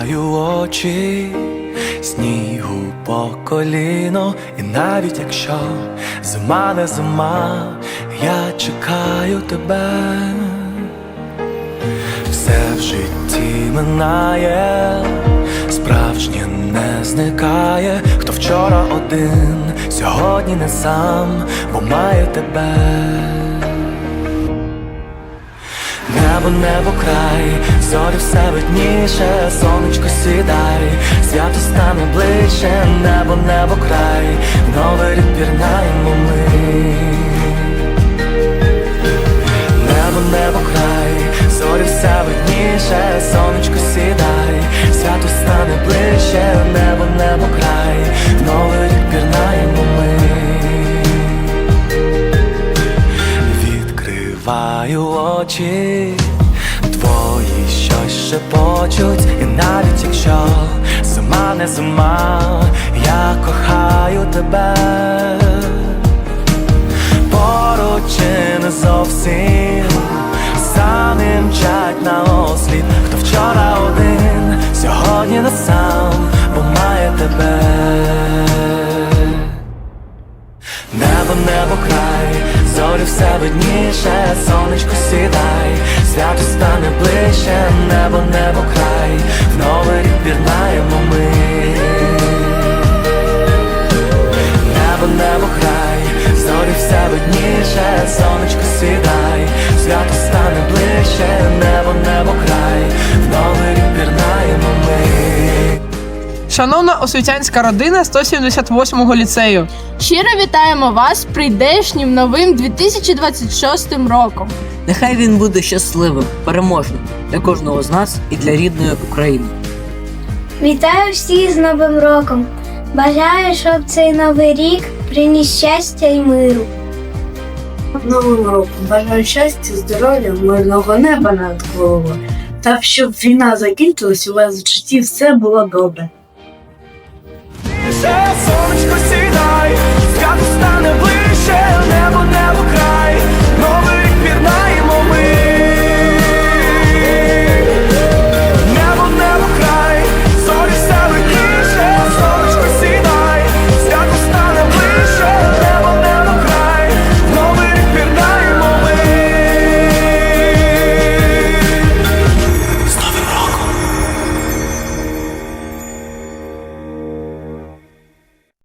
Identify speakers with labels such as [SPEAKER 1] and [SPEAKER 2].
[SPEAKER 1] Відкриваю очі, снігу по коліно, і навіть якщо зима не зима, я чекаю тебе. Все в житті минає, справжнє не зникає. Хто вчора один, сьогодні не сам, бо має тебе. Небо, небо край, зорі все видніше, сонечко сідай, свято стане ближче, небо, небо край, новий рік пірнаємо Відкриваю очі, твої щось шепочуть, і навіть якщо зима не зима, я кохаю тебе. Поруч чи не зовсім. Самі мчать на осліп, хто вчора один, сьогодні не сам, зорі все видніше, сонечко сідай, свято стане ближче, небо, небо край,
[SPEAKER 2] Шановна освітянська родина 178-го ліцею.
[SPEAKER 3] Щиро вітаємо вас з прийдешнім новим 2026 роком.
[SPEAKER 4] Нехай він буде щасливим, переможним для кожного з нас і для рідної України.
[SPEAKER 5] Вітаю всіх з Новим роком! Бажаю, щоб цей новий рік приніс щастя і миру.
[SPEAKER 6] Новим роком бажаю щастя, здоров'я, мирного неба над головою. Та щоб війна закінчилась, у вас в житті все було добре.